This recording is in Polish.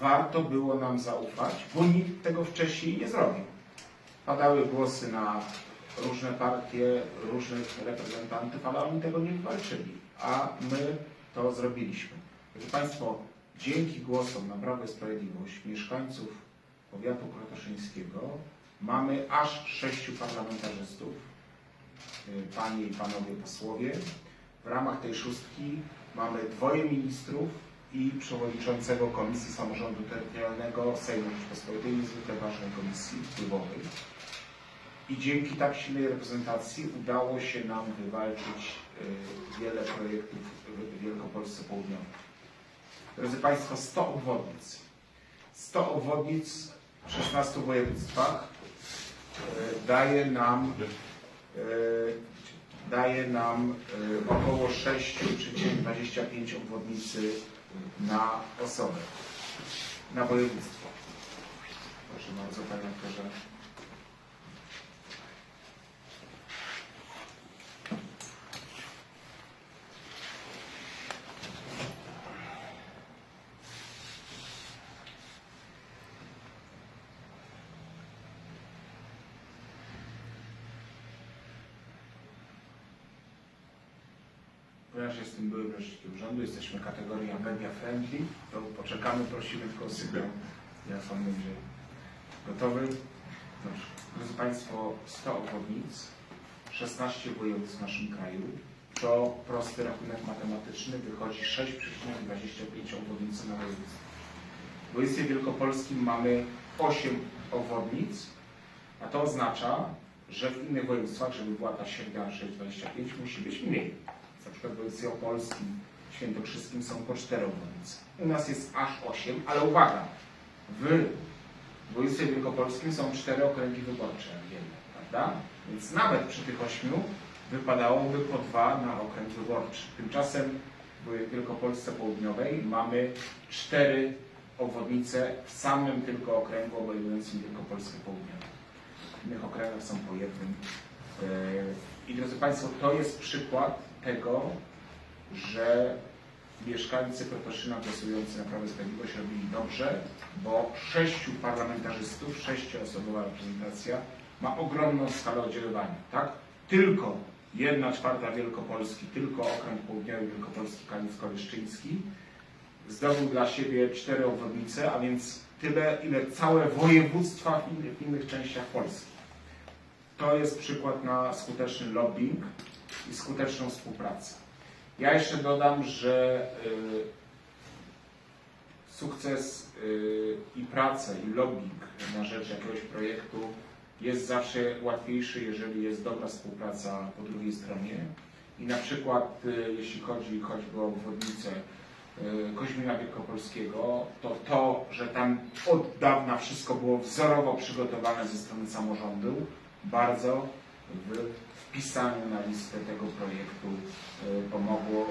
warto było nam zaufać, bo nikt tego wcześniej nie zrobił. Padały głosy na różne partie, różnych reprezentantów, ale oni tego nie walczyli, a my to zrobiliśmy. Drodzy Państwo, dzięki głosom na Prawo i Sprawiedliwość mieszkańców powiatu krotoszyńskiego mamy aż sześciu parlamentarzystów, y, panie i panowie posłowie. W ramach tej szóstki mamy dwoje ministrów i przewodniczącego Komisji Samorządu Terytorialnego Sejmu Rzeczypospolitej, niezwykle ważnej komisji wpływowej. I dzięki tak silnej reprezentacji udało się nam wywalczyć y, wiele projektów w Wielkopolsce Południowej. Drodzy Państwo, 100 obwodnic. 100 obwodnic w 16 województwach y, daje nam y, daje nam y, około 6,25 obwodnicy na osobę, na województwo. Proszę bardzo, Panie Aktorze. Ponieważ jestem byłym rzecznikiem urzędu, jesteśmy kategoria media friendly, to poczekamy, prosimy tylko o sygnał, jak Pan będzie gotowy. Dobrze. Drodzy Państwo, 100 obwodnic, 16 województw w naszym kraju, to prosty rachunek matematyczny wychodzi 6,25 obwodnicy na województwo. W województwie wielkopolskim mamy 8 obwodnic, a to oznacza, że w innych województwach, żeby była ta średnia 6,25 musi być mniej. Na przykład w województwie opolskim, świętokrzyskim są po 4 obwodnice. U nas jest aż 8, ale uwaga, w województwie wielkopolskim są 4 okręgi wyborcze, jak wiemy, prawda? Więc nawet przy tych 8 wypadałoby po 2 na okręg wyborczy. Tymczasem w Wielkopolsce Południowej mamy 4 obwodnice w samym tylko okręgu obejmującym Wielkopolskę Południową. W innych okręgach są po jednym. E, I drodzy Państwo, to jest przykład tego, że mieszkańcy Krotoszyna głosujący na Prawo i Sprawiedliwość robili dobrze, bo sześciu parlamentarzystów, sześcioosobowa reprezentacja ma ogromną skalę oddziaływania, tak? Tylko jedna czwarta Wielkopolski, tylko okręg południowy Wielkopolski, Kalisko-Leszczyński zdobył dla siebie cztery obwodnice, a więc tyle, ile całe województwa w innych, w innych częściach Polski. To jest przykład na skuteczny lobbying i skuteczną współpracę. Ja jeszcze dodam, że y, sukces y, i pracę i lobbying na rzecz jakiegoś projektu jest zawsze łatwiejszy, jeżeli jest dobra współpraca po drugiej stronie. I na przykład, y, jeśli chodzi choćby o obwodnicę Koźmina Wielkopolskiego, to to, że tam od dawna wszystko było wzorowo przygotowane ze strony samorządu, bardzo w wpisaniu na listę tego projektu y, pomogło